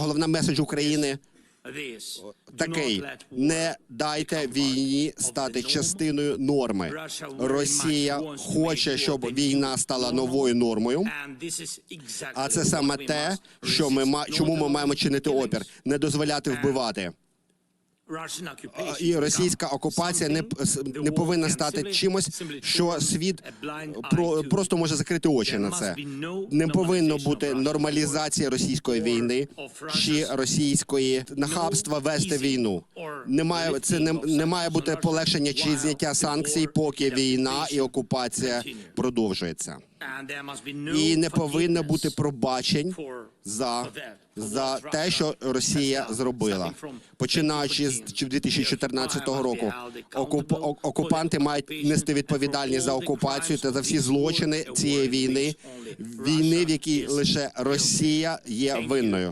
головна меседж України такий: не дайте війні стати частиною норми. Росія хоче, щоб війна стала новою нормою. А це саме те, що ми чому ми маємо чинити опір, не дозволяти вбивати. І російська окупація не не повинна стати чимось, що світ про просто може закрити очі на це. Не повинно бути нормалізація російської війни чи російської нахабства вести війну. Немає це не, не має бути полегшення чи зняття санкцій, поки війна і окупація продовжується. І не повинно бути пробачень за, за те, що Росія зробила. Починаючи з 2014, 2014 року, окуп, окупанти мають нести відповідальність за окупацію та за всі злочини цієї війни, війни, в якій лише Росія є винною.